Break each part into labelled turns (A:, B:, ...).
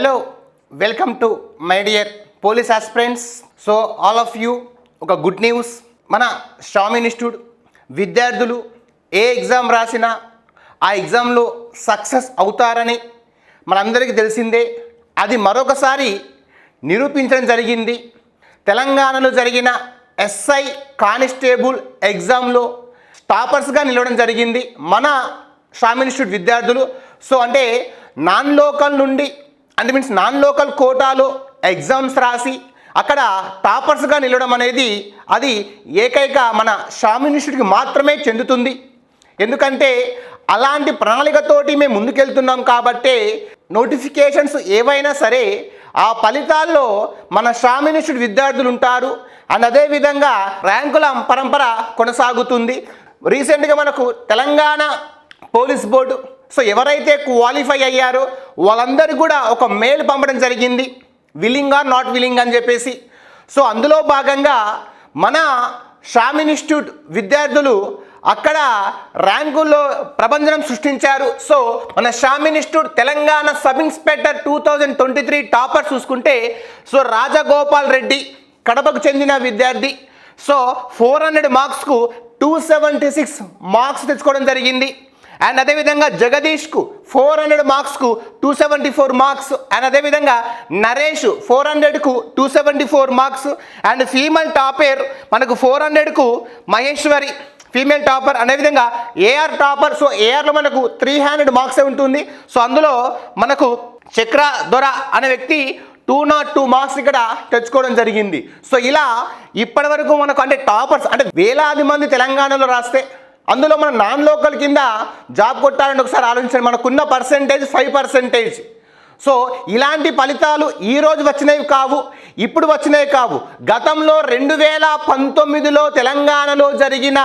A: Hello welcome to my dear police aspirants so all of you ఒక good news మన Swami institute విద్యార్థులు ఏ exam రాసినా ఆ ఎగ్జామ్లో సక్సెస్ అవుతారని మనందరికీ తెలిసిందే. అది మరొకసారి నిరూపించడం జరిగింది. తెలంగాణలో జరిగిన ఎస్ఐ కానిస్టేబుల్ ఎగ్జామ్లో టాపర్స్గా నిలవడం జరిగింది మన స్వామి ఇన్స్టిట్యూట్ విద్యార్థులు. సో అంటే నాన్ లోకల్ నుండి అంటే మీన్స్ నాన్ లోకల్ కోటాలో ఎగ్జామ్స్ రాసి అక్కడ టాపర్స్గా నిలవడం అనేది అది ఏకైక మన స్వామి మాత్రమే చెందుతుంది. ఎందుకంటే అలాంటి ప్రణాళికతోటి మేము ముందుకెళ్తున్నాం కాబట్టే నోటిఫికేషన్స్ ఏవైనా సరే ఆ ఫలితాల్లో మన స్వామి విద్యార్థులు ఉంటారు అండ్ అదేవిధంగా ర్యాంకుల పరంపర కొనసాగుతుంది. రీసెంట్గా మనకు తెలంగాణ పోలీస్ బోర్డు సో ఎవరైతే క్వాలిఫై అయ్యారో వాళ్ళందరికీ కూడా ఒక మెయిల్ పంపడం జరిగింది. విల్లింగ్ ఆర్ నాట్ విల్లింగ్ అని చెప్పేసి. సో అందులో భాగంగా మన షామ్ ఇన్స్టిట్యూట్ విద్యార్థులు అక్కడ ర్యాంకుల్లో ప్రబంధనం సృష్టించారు. సో మన Sham institute Telangana sub inspector two thousand twenty three topper చూసుకుంటే సో రాజగోపాల్ రెడ్డి కడపకు చెందిన విద్యార్థి. సో ఫోర్ హండ్రెడ్ మార్క్స్కు టూ సెవెంటీ సిక్స్ మార్క్స్ తెచ్చుకోవడం జరిగింది. అండ్ అదేవిధంగా జగదీష్కు four hundred మార్క్స్కు two seventy four marks and అదేవిధంగా Naresh four హండ్రెడ్కు two seventy four marks and female topper మనకు ఫోర్ హండ్రెడ్కు మహేశ్వరి ఫీమేల్ టాపర్ అదేవిధంగా ఏఆర్ టాపర్ సో ఏఆర్లో మనకు త్రీ హండ్రెడ్ మార్క్సే ఉంటుంది. సో అందులో మనకు చక్ర దొర అనే వ్యక్తి టూ నాట్ టూ మార్క్స్ ఇక్కడ తెచ్చుకోవడం జరిగింది. సో ఇలా ఇప్పటి వరకు మనకు అంటే టాపర్స్ అంటే వేలాది మంది తెలంగాణలో రాస్తే అందులో మన నాన్ లోకల్ కింద జాబ్ కొట్టాలని ఒకసారి ఆలోచించండి. మనకున్న పర్సెంటేజ్ ఫైవ్ పర్సెంటేజ్. సో ఇలాంటి ఫలితాలు ఈరోజు వచ్చినవి కావు ఇప్పుడు వచ్చినవి కావు. గతంలో రెండు వేల పంతొమ్మిదిలో తెలంగాణలో జరిగిన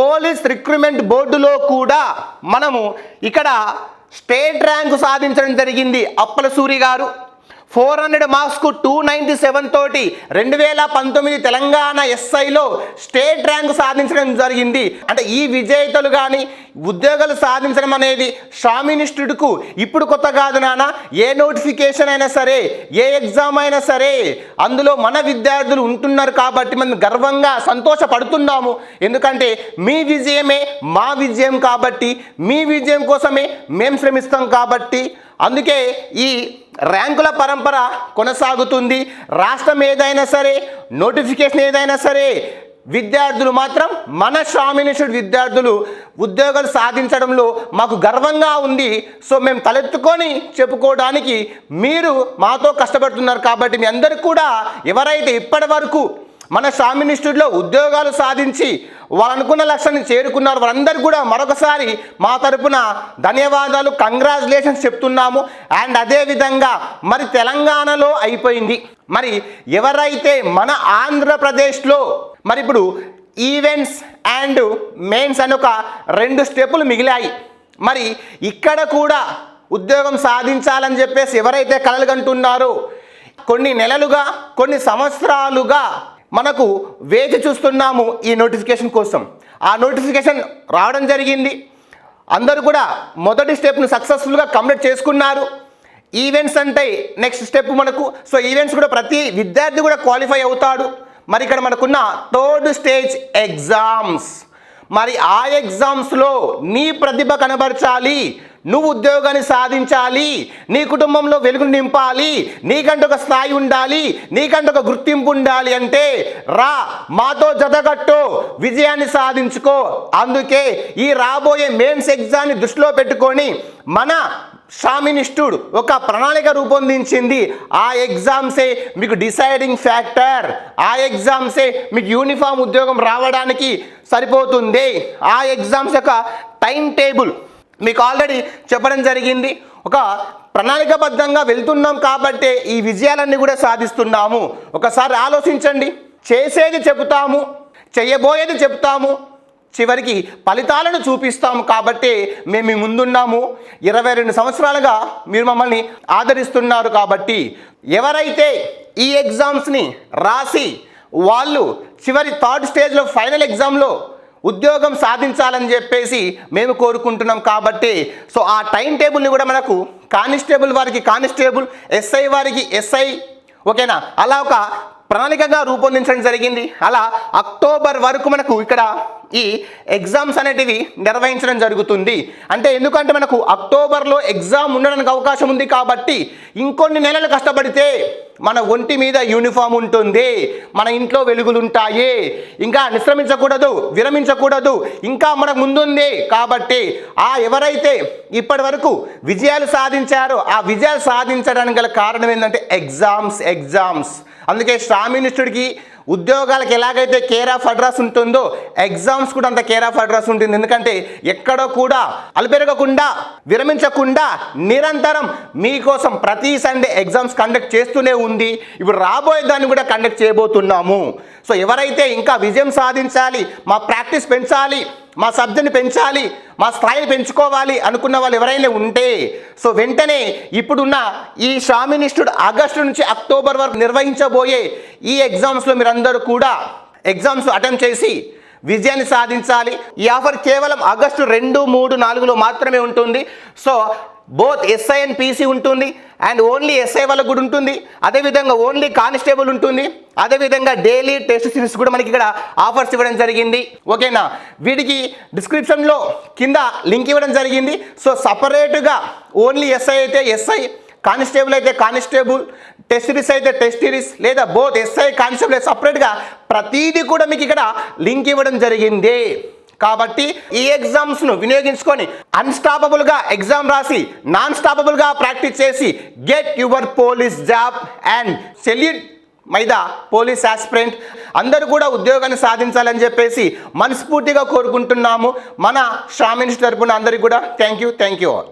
A: పోలీస్ రిక్రూట్మెంట్ బోర్డులో కూడా మనము ఇక్కడ స్టేట్ ర్యాంకు సాధించడం జరిగింది అప్పల సూరి గారు. ఫోర్ హండ్రెడ్ మార్క్స్కు టూ నైంటీ సెవెన్ తోటి రెండు వేల పంతొమ్మిది తెలంగాణ ఎస్ఐలో స్టేట్ ర్యాంక్ సాధించడం జరిగింది. అంటే ఈ విజేతలు కానీ ఉద్యోగాలు సాధించడం అనేది స్వామి ఇప్పుడు కొత్త కాదు నాన్న. ఏ నోటిఫికేషన్ అయినా సరే ఏ ఎగ్జామ్ అయినా సరే అందులో మన విద్యార్థులు ఉంటున్నారు కాబట్టి మనం గర్వంగా సంతోషపడుతున్నాము. ఎందుకంటే మీ విజయమే మా విజయం కాబట్టి మీ విజయం కోసమే మేము శ్రమిస్తాం కాబట్టి అందుకే ఈ ర్యాంకుల పరంపర కొనసాగుతుంది. రాష్ట్రం ఏదైనా సరే నోటిఫికేషన్ ఏదైనా సరే విద్యార్థులు మాత్రం మన స్వామి విద్యార్థులు ఉద్యోగాలు సాధించడంలో మాకు గర్వంగా ఉంది. సో మేము తలెత్తుకొని చెప్పుకోవడానికి మీరు మాతో కష్టపడుతున్నారు కాబట్టి మీ అందరికీ కూడా ఎవరైతే ఇప్పటి వరకు మన స్వామి ఇన్స్టిట్యూట్లో ఉద్యోగాలు సాధించి వాళ్ళు అనుకున్న లక్ష్యాన్ని చేరుకున్నారు. వాళ్ళందరూ కూడా మరొకసారి మా తరపున ధన్యవాదాలు కంగ్రాచులేషన్స్ చెప్తున్నాము. అండ్ అదేవిధంగా మరి తెలంగాణలో అయిపోయింది. మరి ఎవరైతే మన ఆంధ్రప్రదేశ్లో మరి ఇప్పుడు ఈవెంట్స్ అండ్ మెయిన్స్ అని ఒక రెండు స్టెప్పులు మిగిలాయి. మరి ఇక్కడ కూడా ఉద్యోగం సాధించాలని చెప్పేసి ఎవరైతే కలలుగంటున్నారో కొన్ని నెలలుగా కొన్ని సంవత్సరాలుగా మనకు వేచి చూస్తున్నాము ఈ నోటిఫికేషన్ కోసం. ఆ నోటిఫికేషన్ రావడం జరిగింది. అందరూ కూడా మొదటి స్టెప్ను సక్సెస్ఫుల్గా కంప్లీట్ చేసుకున్నారు. ఈవెంట్స్ అంటే నెక్స్ట్ స్టెప్ మనకు. సో ఈవెంట్స్ కూడా ప్రతి విద్యార్థి కూడా క్వాలిఫై అవుతాడు. మరి ఇక్కడ మనకున్న థర్డ్ స్టేజ్ ఎగ్జామ్స్. మరి ఆ ఎగ్జామ్స్లో నీ ప్రతిభ కనబరచాలి. నువ్వు ఉద్యోగాన్ని సాధించాలి నీ కుటుంబంలో వెలుగును నింపాలి నీకంటే ఒక స్థాయి ఉండాలి నీకంటే ఒక గుర్తింపు ఉండాలి అంటే రా మాతో జతగట్టు విజయాన్ని సాధించుకో. అందుకే ఈ రాబోయే మెయిన్స్ ఎగ్జామ్ని దృష్టిలో పెట్టుకొని మన స్వామి ఒక ప్రణాళిక రూపొందించింది. ఆ ఎగ్జామ్సే మీకు డిసైడింగ్ ఫ్యాక్టర్. ఆ ఎగ్జామ్సే మీకు యూనిఫామ్ ఉద్యోగం రావడానికి సరిపోతుంది. ఆ ఎగ్జామ్స్ యొక్క టైం టేబుల్ మీకు ఆల్రెడీ చెప్పడం జరిగింది. ఒక ప్రణాళికబద్ధంగా వెళ్తున్నాం కాబట్టే ఈ విజయాలన్నీ కూడా సాధిస్తున్నాము. ఒకసారి ఆలోచించండి. చేసేది చెబుతాము. చేయబోయేది చెప్తాము చివరికి ఫలితాలను చూపిస్తాము కాబట్టి మేము మీ ముందున్నాము. ఇరవై రెండు సంవత్సరాలుగా మీరు మమ్మల్ని ఆదరిస్తున్నారు కాబట్టి ఎవరైతే ఈ ఎగ్జామ్స్ని రాసి వాళ్ళు చివరి థర్డ్ స్టేజ్లో ఫైనల్ ఎగ్జామ్లో ఉద్యోగం సాధించాలని చెప్పేసి మేము కోరుకుంటున్నాం కాబట్టి సో ఆ టైం టేబుల్ని కూడా మనకు కానిస్టేబుల్ వారికి కానిస్టేబుల్ ఎస్ఐ వారికి ఎస్ఐ ఓకేనా? అలా ఒక ప్రణాళికగా రూపొందించడం జరిగింది. అలా అక్టోబర్ వరకు మనకు ఇక్కడ ఈ ఎగ్జామ్స్ అనేటివి నిర్వహించడం జరుగుతుంది. అంటే ఎందుకంటే మనకు అక్టోబర్లో ఎగ్జామ్ ఉండడానికి అవకాశం ఉంది కాబట్టి ఇంకొన్ని నెలలు కష్టపడితే మన ఒంటి మీద యూనిఫామ్ ఉంటుంది. మన ఇంట్లో వెలుగులు ఉంటాయి ఇంకా నిశ్రమించకూడదు విరమించకూడదు ఇంకా మనకు ముందుంది కాబట్టి ఆ ఎవరైతే ఇప్పటి వరకు విజయాలు సాధించారో ఆ విజయాలు సాధించడానికి గల కారణం ఏంటంటే ఎగ్జామ్స్ ఎగ్జామ్స్. అందుకే శ్రామినిష్ఠుడికి ఉద్యోగాలకు ఎలాగైతే కేర్ ఆఫ్ అడ్రస్ ఉంటుందో ఎగ్జామ్స్ కూడా అంత కేర్ ఆఫ్ అడ్రస్ ఉంటుంది. ఎందుకంటే ఎక్కడో కూడా అలపెరగకుండా విరమించకుండా నిరంతరం మీకోసం ప్రతి సండే ఎగ్జామ్స్ కండక్ట్ చేస్తూనే ఉంది ఇప్పుడు రాబోయే దాన్ని కూడా కండక్ట్ చేయబోతున్నాము. సో ఎవరైతే ఇంకా విజయం సాధించాలి మా ప్రాక్టీస్ పెంచాలి మా సబ్జెక్ట్ని పెంచాలి మా స్థాయిని పెంచుకోవాలి అనుకున్న వాళ్ళు ఎవరైనా ఉంటే సో వెంటనే ఇప్పుడున్న ఈ షామినిస్టుడు ఆగస్టు నుంచి అక్టోబర్ వరకు నిర్వహించబోయే ఈ ఎగ్జామ్స్లో మీరందరూ కూడా ఎగ్జామ్స్ అటెంప్ట్ చేసి విజయాన్ని సాధించాలి. ఈ ఆఫర్ కేవలం ఆగస్టు రెండు మూడు నాలుగులో మాత్రమే ఉంటుంది. So both SI and PC ఉంటుంది. అండ్ ఓన్లీ ఎస్ఐ వాళ్ళకు కూడా ఉంటుంది. అదేవిధంగా ఓన్లీ కానిస్టేబుల్ ఉంటుంది. అదేవిధంగా డైలీ టెస్ట్ సిరీస్ కూడా మనకి ఇక్కడ ఆఫర్స్ ఇవ్వడం జరిగింది. ఓకేనా? వీటికి డిస్క్రిప్షన్లో కింద లింక్ ఇవ్వడం జరిగింది. సో సపరేట్గా ఓన్లీ ఎస్ఐ అయితే ఎస్ఐ. కానిస్టేబుల్ అయితే కానిస్టేబుల్ టెస్టిరీస్ అయితే టెస్ట్ సిరీస్ లేదా బోత్ ఎస్ఐ కానిస్టేబుల్ సపరేట్గా ప్రతిదీ కూడా మీకు ఇక్కడ లింక్ ఇవ్వడం జరిగింది. కాబట్టి ఈ ఎగ్జామ్స్ను వినియోగించుకొని అన్స్టాపబుల్గా ఎగ్జామ్ రాసి నాన్ స్టాపబుల్గా ప్రాక్టీస్ చేసి get your police job and salute my dear police aspirant అందరూ కూడా ఉద్యోగాన్ని సాధించాలని చెప్పేసి మనస్ఫూర్తిగా కోరుకుంటున్నాము. మన షామిన్స్ తరపున అందరికీ కూడా thank you thank you all